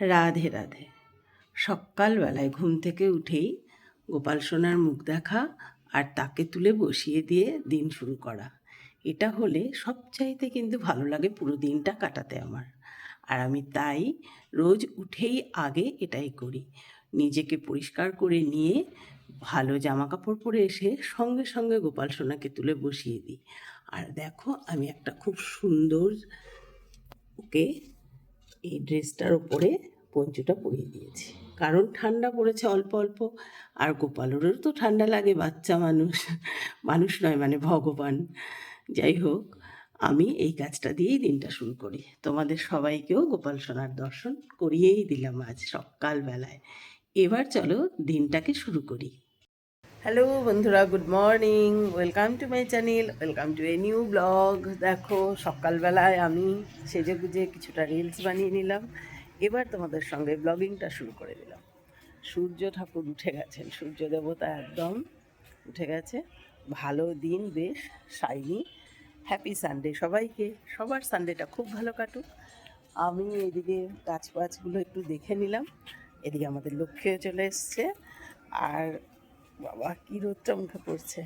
রাধে রাধে। সকালবেলায় ঘুম থেকে উঠেই গোপাল সোনার মুখ দেখা আর তাকে তুলে বসিয়ে দিয়ে দিন শুরু করা। এটা হলে সবচাইতে কিন্তু ভালো লাগে পুরো দিনটা কাটাতে আমার। আর আমি তাই রোজ উঠেই আগে এটাই করি। নিজেকে পরিষ্কার করে নিয়ে ভালো জামা কাপড় পরে এসে সঙ্গে সঙ্গে গোপাল সোনাকে তুলে বসিয়ে দিই। আর দেখো, আমি একটা খুব সুন্দর ওকে এই ড্রেসটার ওপরে পঞ্চুটা পরিয়ে দিয়েছি। কারণ ঠান্ডা পড়েছে অল্প অল্প, আর গোপালেরও তো ঠান্ডা লাগে, বাচ্চা মানুষ। মানুষ নয় মানে ভগবান। যাই হোক, আমি এই কাজটা দিয়েই দিনটা শুরু করি। তোমাদের সবাইকেও গোপাল সোনার দর্শন করিয়েই দিলাম আজ সকালবেলায়। এবার চলো দিনটাকে শুরু করি। হ্যালো বন্ধুরা, good morning, welcome to my channel, welcome to a new blog. দেখো, সকালবেলায় আমি সেজে গুজে কিছুটা রিলস বানিয়ে নিলাম। এবার তোমাদের সঙ্গে ব্লগিংটা শুরু করে দিলাম। সূর্য ঠাকুর উঠে গেছেন, সূর্য দেবতা একদম উঠে গেছে। ভালো দিন, বেশ শাইনি হ্যাপি সানডে সবাইকে। সবার সানডেটা খুব ভালো কাটুক। আমি এদিকে গাছ পাছগুলো একটু দেখে নিলাম। এদিকে আমাদের লক্ষ্যে চলে এসছে। আর বাবা, কী রোদটা মুখে পড়ছে।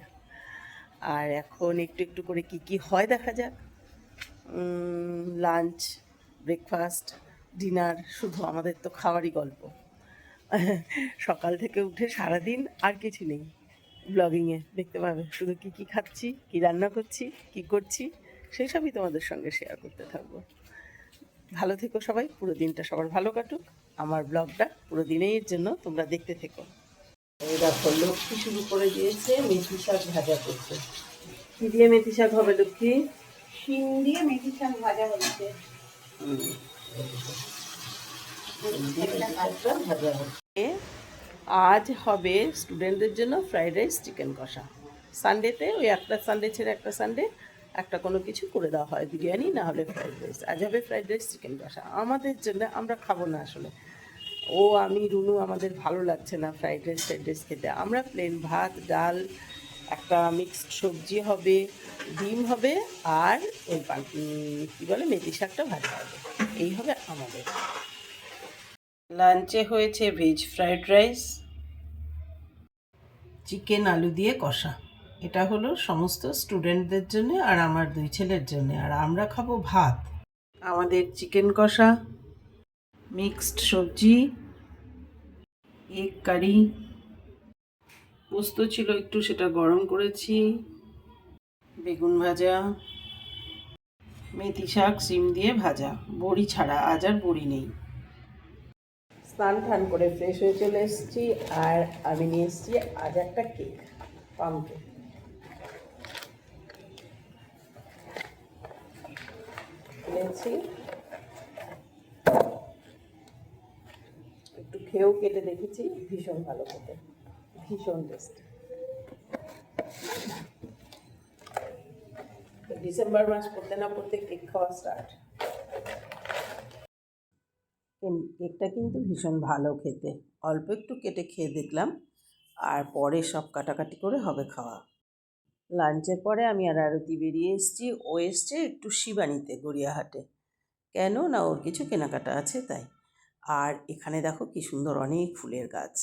আর এখন একটু একটু করে কি কি হয় দেখা যাক। লাঞ্চ ব্রেকফাস্ট ডিনার শুধু আমাদের তো খাওয়ারই গল্প। সকাল থেকে উঠে সারাদিন আর কিছু নেই। ব্লগিংয়ে দেখতে পাবে, শুধু কি কি খাচ্ছি, কি রান্না করছি, কি করছি, সেই সবই তোমাদের সঙ্গে শেয়ার করতে থাকব। ভালো থেকো সবাই, পুরো দিনটা সবার ভালো কাটুক। আমার ব্লগটা পুরো দিনের জন্য তোমরা দেখতে থেকো। এই দেখো লক্ষ্মী শুরু করে দিয়েছে মেথি শাক ভাজা করছে কি দিয়ে মেথি শাক হবে লক্ষ্মী? শিম দিয়ে মেথি শাক ভাজা হচ্ছে। আজ হবে স্টুডেন্টদের জন্য ফ্রাইড রাইস চিকেন কষা। সানডেতে ওই একটা সানডে ছেড়ে একটা সানডে একটা কোনো কিছু করে দেওয়া হয় বিরিয়ানি না হলে ফ্রাইড রাইস আজ হবে ফ্রাইড রাইস চিকেন কষা। আমাদের জন্য আমরা খাব না আসলে। ও আমি রুনু আমাদের ভালো লাগছে না ফ্রাইড রাইস ফ্রাইড রাইস খেতে। আমরা প্লেন ভাত ডাল একটা মিক্সড সবজি হবে ডিম হবে আর ওই কী বলে মেথি শাকটা ভাজা হবে। এই হবে আমাদের। লাঞ্চে হয়েছে ভেজ ফ্রাইড রাইস চিকেন আলু দিয়ে কষা। এটা হলো সমস্ত স্টুডেন্টদের জন্য আর আমার দুই ছেলের জন্য। আর আমরা খাব ভাত। আমাদের চিকেন কষা। মিক্সড সবজি, এগ কারি, পোস্ত ছিল একটু, সেটা গরম করেছি, বেগুন ভাজা, মেথি শাক, সিম দিয়ে ভাজা, বড়ি ছাড়া আজ আর বড়ি নেই। স্নান টান করে ফ্রেশ হয়ে চলে এসেছি, আর আমি নিয়ে এসেছি আজ একটা কেক পাম কেক খেয়েও কেটে দেখেছি, ভীষণ ভালো খেতে, ভীষণ টেস্টি ডিসেম্বর মাস পড়তে না পড়তে কেক খাওয়া স্টার্ট কেকটা কিন্তু ভীষণ ভালো খেতে। অল্প একটু কেটে খেয়ে দেখলাম, আর পরে সব কাটাকাটি করে হবে খাওয়া। লাঞ্চের পরে আমি আর আরতি বেরিয়ে এসেছি, ও এসছে একটু শিবানিতে, গড়িয়াহাটে। কেন? না, ওর কিছু কেনাকাটা আছে, তাই। আর এখানে দেখো কি সুন্দর অনেক ফুলের গাছ।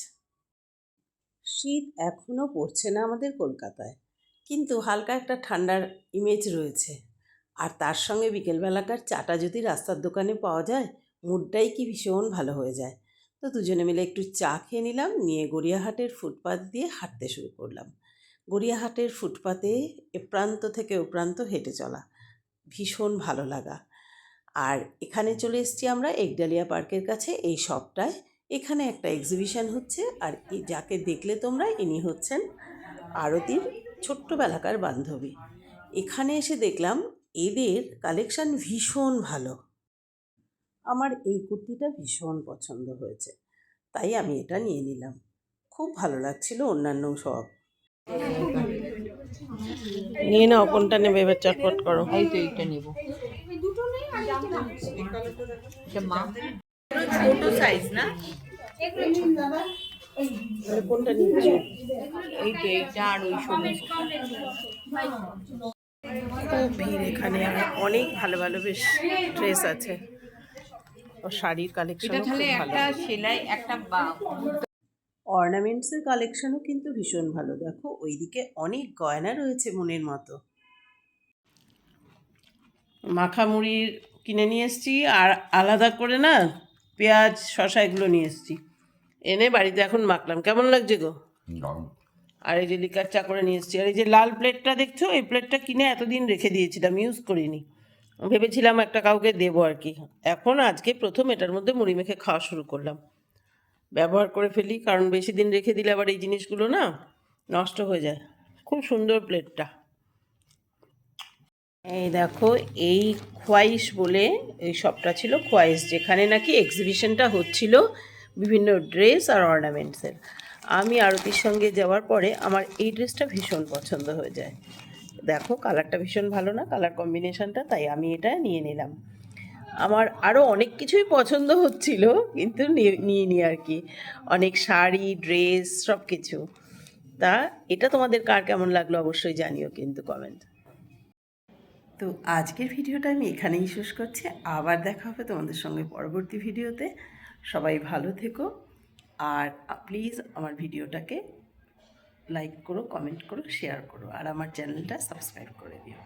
শীত এখনও পড়ছে না আমাদের কলকাতায়, কিন্তু হালকা একটা ঠান্ডার ইমেজ রয়েছে। আর তার সঙ্গে বিকেলবেলাকার চাটা যদি রাস্তার দোকানে পাওয়া যায় মুডটাই কি ভীষণ ভালো হয়ে যায়। তো দুজনে মিলে একটু চা খেয়ে নিলাম, নিয়ে গড়িয়াহাটের ফুটপাত দিয়ে হাঁটতে শুরু করলাম। গড়িয়াহাটের ফুটপাতে এ প্রান্ত থেকে ও প্রান্ত হেঁটে চলা, ভীষণ ভালো লাগা। আর এখানে চলে এসেছি আমরা একডালিয়া পার্কের কাছে এই শপটায়। এখানে একটা এক্সিবিশন হচ্ছে আর যাকে দেখলে তোমরা ইনি হচ্ছেন আরতির ছোট্টবেলাকার বান্ধবী। এখানে এসে দেখলাম এদের কালেকশান ভীষণ ভালো। আমার এই কুর্তিটা ভীষণ পছন্দ হয়েছে তাই আমি এটা নিয়ে নিলাম। খুব ভালো লাগছিল অন্যান্য সব। নিয়ে নাও কোনটা নেবে এবার চটপট করো। এই তো এইটা নেব। ছোট সাইজ না আর ওই খুব ভিড় এখানে আর অনেক ভালো ভালো বেশ ড্রেস আছে ও শাড়ির কালেকশন একটা কালেকশনও কিন্তু ভীষণ ভালো। দেখো, ওইদিকে অনেক গয়না রয়েছে মনের মতো। মাখা মুড়ির কিনে নিয়ে এসেছি আর আলাদা করে না পেঁয়াজ শশা এগুলো নিয়ে এসেছি। এনে বাড়িতে এখন মাখলাম। কেমন লাগছে গো? আর এই যে লিকার চা করে নিয়ে এসেছি। আর এই যে লাল প্লেটটা দেখছ? এই প্লেটটা কিনে এতদিন রেখে দিয়েছিলাম ইউজ করিনি। ভেবেছিলাম একটা কাউকে দেবো আর কি। এখন আজকে প্রথম এটার মধ্যে মুড়ি মেখে খাওয়া শুরু করলাম। ব্যবহার করে ফেলি কারণ বেশি দিন রেখে দিলে আবার এই জিনিসগুলো না নষ্ট হয়ে যায়। খুব সুন্দর প্লেটটা। এই দেখো, এই খোয়াইশ বলে এই শপটা ছিল খোয়াইশ, যেখানে নাকি এক্সিবিশনটা হচ্ছিল বিভিন্ন ড্রেস আর অর্নামেন্টসের আমি আরতির সঙ্গে যাওয়ার পরে আমার এই ড্রেসটা ভীষণ পছন্দ হয়ে যায়। দেখো কালারটা ভীষণ ভালো না কালার কম্বিনেশনটা তাই আমি এটা নিয়ে নিলাম। আমার আরও অনেক কিছুই পছন্দ হচ্ছিল, কিন্তু নিয়ে- নিই আর কি। অনেক শাড়ি, ড্রেস সব কিছু তা এটা তোমাদের কার কেমন লাগল অবশ্যই জানিও কিন্তু কমেন্ট তো আজকের ভিডিওটা আমি এখানেই শেষ করছি। আবার দেখা হবে তোমাদের সঙ্গে পরবর্তী ভিডিওতে। সবাই ভালো থেকো। আর প্লিজ আমার ভিডিওটাকে লাইক করো কমেন্ট করো শেয়ার করো। আর আমার চ্যানেলটা সাবস্ক্রাইব করে দিও।